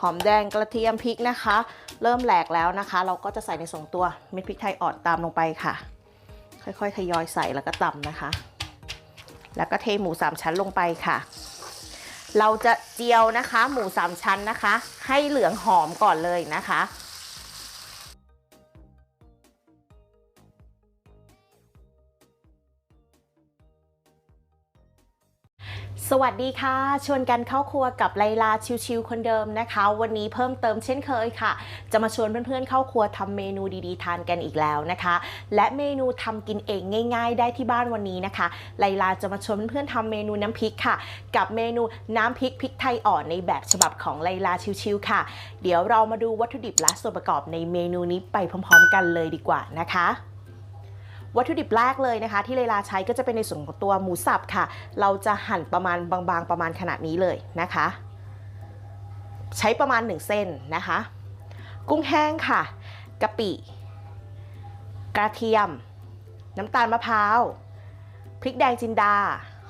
หอมแดงกระเทียมพริกนะคะ เริ่มแหลกแล้วนะคะ เราก็จะใส่ในสองตัวเม็ดพริกไทยอ่อนตามลงไปค่ะ ค่อยๆทยอยใส่แล้วก็ตำนะคะ แล้วก็เทหมูสามชั้นลงไปค่ะ เราจะเจียวนะคะ หมูสามชั้นนะคะ ให้เหลืองหอมก่อนเลยนะคะ สวัสดีค่ะ ชวนกันเข้าครัวกับไลลาชิวๆคนเดิมนะคะ วันนี้เพิ่มเติมเช่นเคยค่ะ จะมาชวนเพื่อนๆเข้าครัวทำเมนูดีๆ ทานกันอีกแล้วนะคะ และเมนูทำกินเองง่าย ๆ ได้ที่บ้านวันนี้นะคะ ไลลาจะมาชวนเพื่อนๆทำเมนูน้ำพริกค่ะ กับเมนูน้ำพริกพริกไทยอ่อนในแบบฉบับของไลลาชิวๆค่ะ เดี๋ยวเรามาดูวัตถุดิบและส่วนประกอบในเมนูนี้ไปพร้อม ๆ กันเลยดีกว่านะคะ วัตถุดิบแรกเลยนะคะ ที่เลลาใช้ก็จะเป็นในส่วนของตัวหมูสับค่ะ เราจะหั่นประมาณบางๆ ประมาณขนาดนี้เลยนะคะ ใช้ประมาณ 1 เส้นนะคะ กุ้งแห้งค่ะกะปิกระเทียม น้ำตาลมะพร้าวพริกแดงจินดา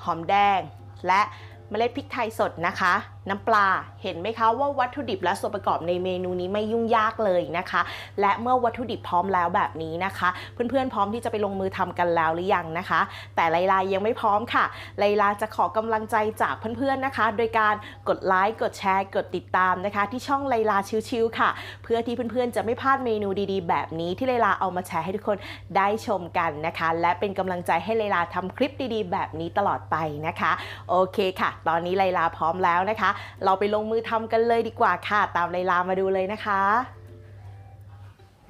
หอมแดง และเมล็ดพริกไทยสดนะคะน้ำปลาเห็นไหมคะว่าวัตถุดิบและส่วนประกอบในเมนูนี้ไม่ยุ่งยากเลยนะคะ และเมื่อวัตถุดิบพร้อมแล้วแบบนี้นะคะ เพื่อนๆพร้อมที่จะไปลงมือทำกันแล้วหรือยังนะคะ แต่ไลลายังไม่พร้อมค่ะ ไลลาจะขอกำลังใจจากเพื่อนๆนะคะ โดยการกดไลค์กดแชร์กดติดตามนะคะ ที่ช่องไลลาชิวๆค่ะ เพื่อที่เพื่อนๆจะไม่พลาดเมนูดีๆ แบบนี้ที่ไลลาเอามาแชร์ให้ทุกคนได้ชมกันนะคะ และเป็นกำลังใจให้ไลลาทำคลิปดีๆ แบบนี้ตลอดไปนะคะโอเคค่ะ ตอนนี้ไลลาพร้อมแล้วนะคะเราไปลงมือทำกันเลยดีกว่าค่ะ ตามไลลามาดูเลยนะคะ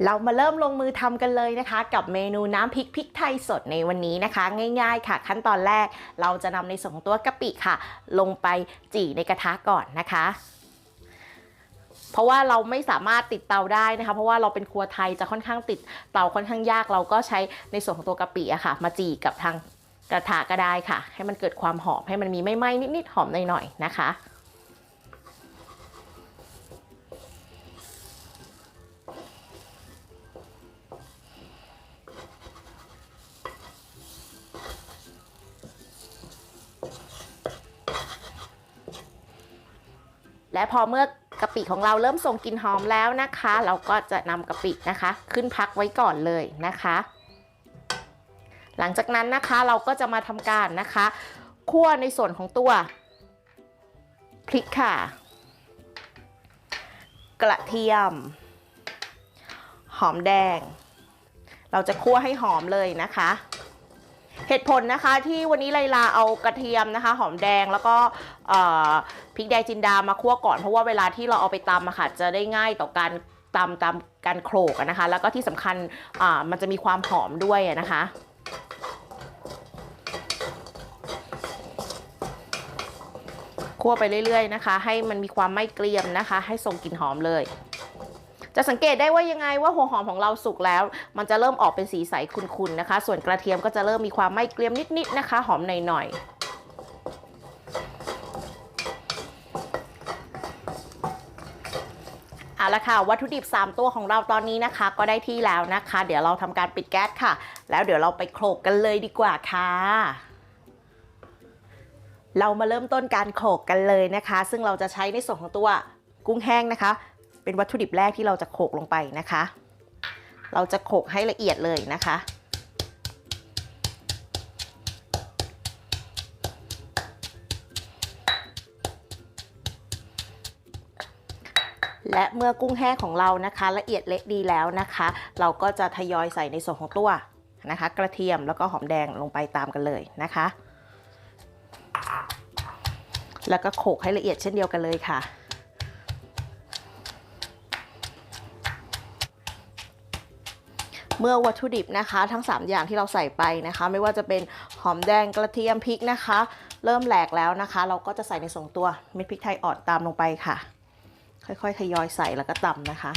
เรามาเริ่มลงมือทำกันเลยนะคะ กับเมนูน้ำพริกพริกไทยสดในวันนี้นะคะ ง่าย ๆ ค่ะ ขั้นตอนแรกเราจะนำในส่วนของตัวกะปิค่ะ ลงไปจี่ในกระทะก่อนนะคะ เพราะว่าเราไม่สามารถติดเตาได้นะคะ เพราะว่าเราเป็นครัวไทยจะค่อนข้างติดเตาค่อนข้างยาก เราก็ใช้ในส่วนของตัวกะปิอะค่ะ มาจี่กับทางกระทะก็ได้ค่ะ ให้มันเกิดความหอมให้มันมีไม่ไหม้นิดๆหอมหน่อยๆนะคะ และพอเมื่อกะปิของเราเริ่มส่งกลิ่นหอมแล้วนะคะ เราก็จะนำกะปินะคะ ขึ้นพักไว้ก่อนเลยนะคะ หลังจากนั้นนะคะเราก็จะมาทำการนะคะคั่วในส่วนของตัวพริกค่ะ กระเทียม หอมแดง เราจะคั่วให้หอมเลยนะคะ เหตุผลนะคะที่วันนี้ไลลาเอากระเทียมนะคะ หอมแดงแล้วก็พริกแดงจินดามาคั่วก่อนเพราะว่าเวลาที่เราเอาไปตำอะค่ะจะได้ง่ายต่อการตำตามการโขลกนะคะ แล้วก็ที่สำคัญมันจะมีความหอมด้วยนะคะคั่วไปเรื่อยๆนะคะ ให้มันมีความไม่เกรียมนะคะ ให้ส่งกลิ่นหอมเลย จะสังเกตได้ว่ายังไงว่าหัวหอมของเราสุกแล้ว มันจะเริ่มออกเป็นสีใสขุ่นๆนะคะ ส่วนกระเทียมก็จะเริ่มมีความไม่เกรียมนิดๆนะคะ หอมหน่อยๆเอาละค่ะวัตถุดิบ 3 ตัวของเราตอนนี้นะคะ ก็ได้ที่แล้วนะคะ เดี๋ยวเราทำการปิดแก๊สค่ะ แล้วเดี๋ยวเราไปโขลกกันเลยดีกว่าค่ะ เรามาเริ่มต้นการโขลกกันเลยนะคะ ซึ่งเราจะใช้ในส่วนของตัวกุ้งแห้งนะคะ เป็นวัตถุดิบแรกที่เราจะโขลกลงไปนะคะ เราจะโขลกให้ละเอียดเลยนะคะ และเมื่อกุ้งแห้งของเรานะคะ ละเอียดเละดีแล้วนะคะ เราก็จะทยอยใส่ในส่วนของตัวนะคะ กระเทียมแล้วก็หอมแดงลงไปตามกันเลยนะคะ แล้วก็โขลกให้ละเอียดเช่นเดียวกันเลยค่ะ เมื่อวัตถุดิบนะคะ ทั้ง 3 อย่างที่เราใส่ไปนะคะ ไม่ว่าจะเป็นหอมแดงกระเทียมพริกนะคะ เริ่มแหลกแล้วนะคะ เราก็จะใส่ในส่งตัวเม็ดพริกไทยอ่อนตามลงไปค่ะ ค่อยๆทยอยใส่แล้วก็ตำนะคะ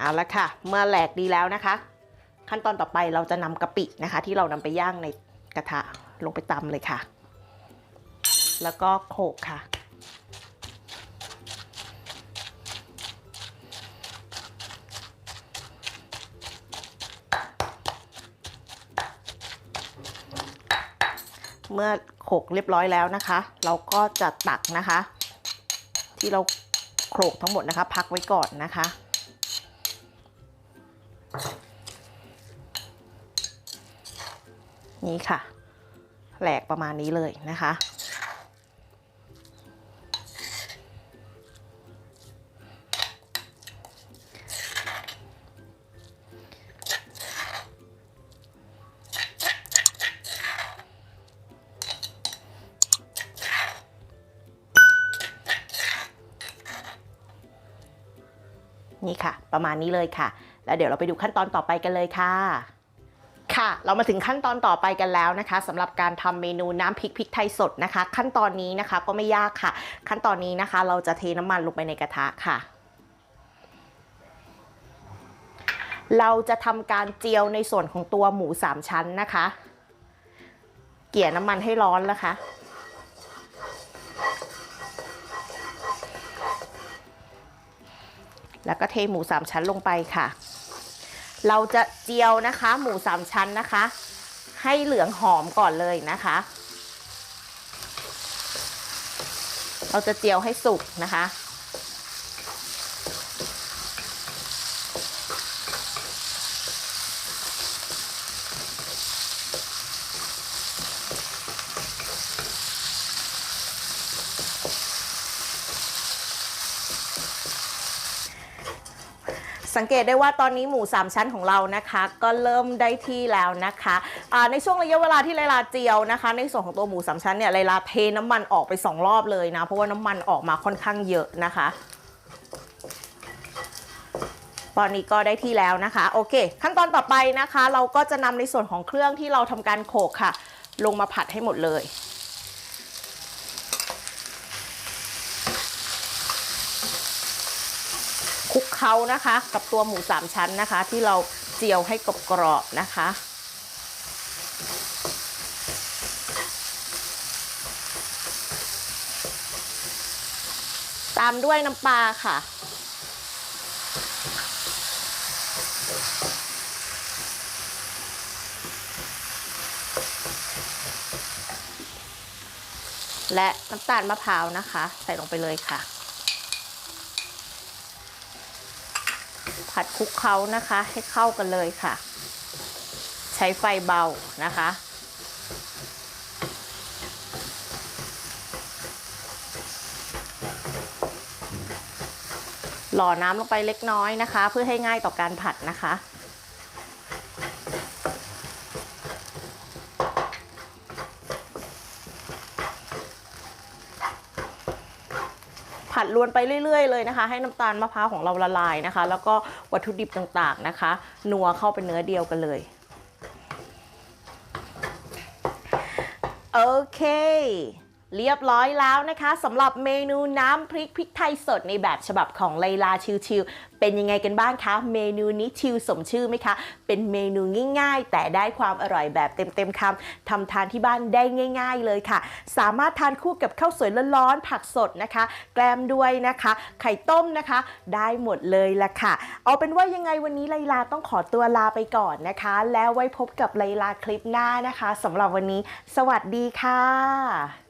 เอาละค่ะ เมื่อแหลกดีแล้วนะคะ ขั้นตอนต่อไปเราจะนำกะปินะคะ ที่เรานำไปย่างในกระทะลงไปตำเลยค่ะ แล้วก็โขกค่ะเมื่อโขกเรียบร้อยแล้วนะคะ เราก็จะตักนะคะ ที่เราโขลกทั้งหมดนะคะ พักไว้ก่อนนะคะ นี่ค่ะ แหลกประมาณนี้เลยนะคะ นี่ค่ะ ประมาณนี้เลยค่ะ แล้วเดี๋ยวเราไปดูขั้นตอนต่อไปกันเลยค่ะ ค่ะ เรามาถึงขั้นตอนต่อไปกันแล้วนะคะสำหรับการทำเมนูน้ำพริกพริกไทยสดนะคะ ขั้นตอนนี้นะคะก็ไม่ยากค่ะ ขั้นตอนนี้นะคะ เราจะเทน้ำมันลงไปในกระทะค่ะ เราจะทำการเจียวในส่วนของตัวหมูสามชั้นนะคะ เกี่ยน้ำมันให้ร้อนนะคะแล้วก็เทหมูสามชั้นลงไปค่ะ เราจะเจียวนะคะ หมูสามชั้นนะคะ ให้เหลืองหอมก่อนเลยนะคะ เราจะเจียวให้สุกนะคะ สังเกตได้ว่าตอนนี้หมู 3 ชั้นของเรานะคะ ก็เริ่มได้ที่แล้วนะคะะในช่วงระยะเวลาที่ไลลาเจียวนะคะ ในส่วนของตัวหมู 3 ชั้นเนี่ยไลลาเทน้ำมันออกไป 2 รอบเลยนะ เพราะว่าน้ำมันออกมาค่อนข้างเยอะนะคะ ตอนนี้ก็ได้ที่แล้วนะคะ โอเค ขั้นตอนต่อไปนะคะ เราก็จะนำในส่วนของเครื่องที่เราทำการโขลกค่ะ ลงมาผัดให้หมดเลย คลุกเคล้านะคะ กับตัวหมูสามชั้นนะคะ ที่เราเจียวให้กรอบๆนะคะตามด้วยน้ำปลาค่ะ และน้ำตาลมะพร้าวนะคะ ใส่ลงไปเลยค่ะ ผัดคลุกเคล้านะคะ ให้เข้ากันเลยค่ะ ใช้ไฟเบานะคะหล่อน้ำลงไปเล็กน้อยนะคะ เพื่อให้ง่ายต่อการผัดนะคะ ผัดลวนไปเรื่อยๆเลยนะคะ ให้น้ำตาลมะพร้าวของเราละลายนะคะ แล้วก็ วัตถุดิบต่างๆนะคะ นัวเข้าเป็นเนื้อเดียวกันเลยโอเค เรียบร้อยแล้วนะคะสำหรับเมนูน้ำพริกพริกไทยสดในแบบฉบับของไลลาชิวๆเป็นยังไงกันบ้างคะ เมนูนี้ชิวสมชื่อไหมคะ เป็นเมนูง่าย ๆ แต่ได้ความอร่อยแบบเต็มๆคำทำทานที่บ้านได้ง่าย ๆ เลยค่ะ สามารถทานคู่กับข้าวสวยร้อนๆผักสดนะคะ แกล้มด้วยนะคะ ไข่ต้มนะคะ ได้หมดเลยละค่ะ เอาเป็นว่ายังไงวันนี้ไลลาต้องขอตัวลาไปก่อนนะคะ แล้วไว้พบกับไลลาคลิปหน้านะคะสำหรับวันนี้ สวัสดีค่ะ